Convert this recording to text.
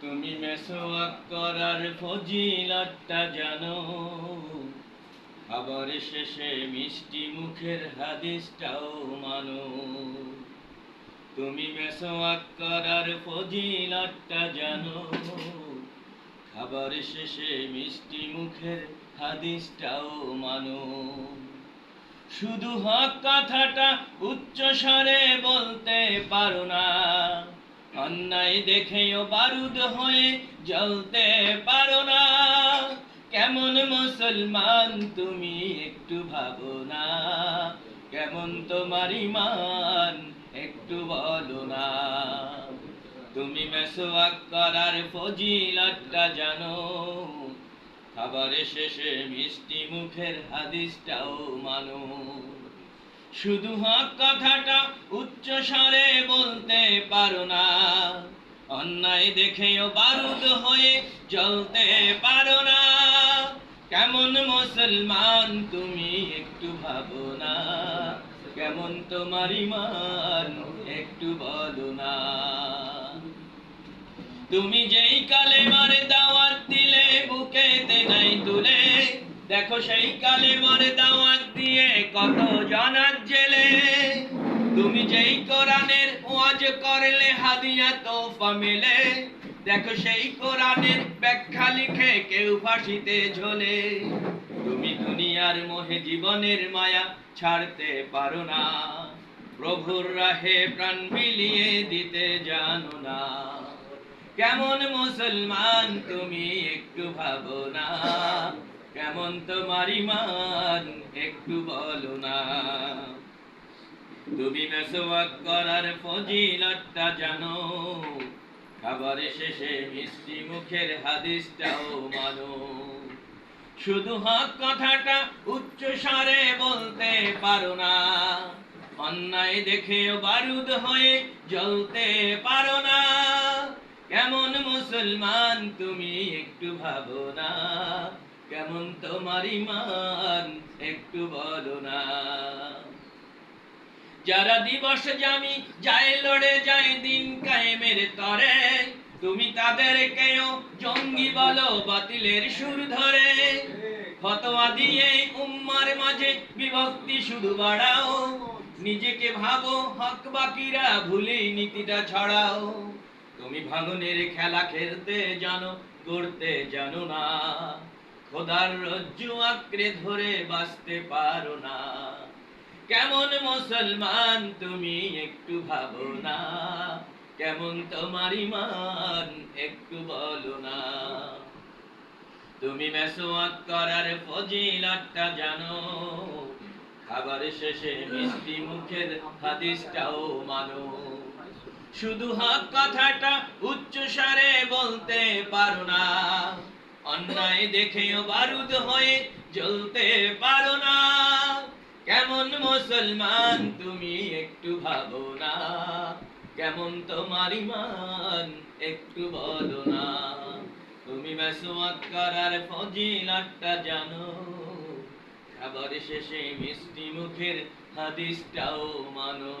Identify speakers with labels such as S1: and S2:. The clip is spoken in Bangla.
S1: তুমি মেসোয়াক করার ফজিলতটা জানো। আবার শেষে মিষ্টি মুখের হাদিসটাও মানো। তুমি মেসোয়াক করার ফজিলতটা জানো। খাবার শেষে মিষ্টি মুখের হাদিসটাও মানো। শুধু হক কথাটা উচ্চ স্বরে বলতে পারো না। অন্যায় দেখেও বারুদ হয়ে জ্বলতে পারো না। কেমন মুসলমান তুমি একটু ভাবো না। কেমন তোমার ইমান একটু বলো না। তুমি মেসোয়াক করার ফজিলতটা জানো। খাবারের শেষে মিষ্টি মুখের হাদিসটাও মানো। শুধু হক কথাটা উচ্চ স্বরে বলতে পারো না। অন্যায় দেখেও বারুদ হয়ে জ্বলতে পারো না। কেমন মুসলমান তুমি একটু ভাবো না। কেমন তোমার ইমান একটু বলো না। তুমি যেই কালে মারে দাওয়াত বুকেতে নাই তুলে। দেখো সেই কালে মারে দাওয়াত দিয়ে কত জনার জেলে। তুমি যেই কোরআনের ওয়াজ করলে হাদিয়া তোফা মেলে। দেখো সেই কোরআনের ব্যাখ্যা লিখে কেউ ফাঁসিতে ঝোলে। তুমি দুনিয়ার মোহে জীবনের মায়া ছাড়তে পারো না। প্রভুর রাহে প্রাণ বিলিয়ে দিতে জানো না। কেমন মুসলমান তুমি একটু ভাবো না? কেমন তোমার ইমান একটু বলো না? তুমি মেসওয়াক করার ফজিলতটা জানো। খাবার শেষে মিষ্টি মুখের হাদিসটাও মানো। শুধু হক কথাটা উচ্চ স্বরে বলতে পারো না। অন্যায় দেখেও বারুদ হয়ে জ্বলতে পারো না। কেমন মুসলমান তুমি একটু ভাবো না? কেমন তোমার ইমান একটু বলো না? যারা দিবস জামি যায় লড়ে যায় দিন কায়েমের তরে, তুমি তাদেরকেও জঙ্গি বলো বাতিলের সুর ধরে। ফতোয়া দিয়ে উম্মার মাঝে বিভক্তি শুধু বাড়াও, নিজেকে ভাবো হক বাকিরা ভুলেই নীতিটা ছড়াও। তুমি ভাঙনের খেলা খেলতে জানো, করতে জানো না। খোদার রজ্জু আঁকড়ে ধরে বাঁচতে পারো না। কেমন মুসলমান তুমি একটু ভাবো না। কেমন তোমার ইমান একটু বলো না। তুমি মেসোয়াত করার ফজিলতটা জানো। খাবার শেষে মিষ্টি মুখের হাদিসটাও মানো। শুধু হক কথাটা উচ্চ স্বরে বলতে পারো না। অন্যায় দেখেও বারুদ হয়ে জ্বলতে পারো না। কেমন মুসলমান তুমি একটু ভাবো না। কেমন তোমার ইমান একটু বলো না। তুমি মেসোয়াত করার ফজিলতটা জানো। খাবার শেষে মিষ্টি মুখের হাদিসটাও মানো।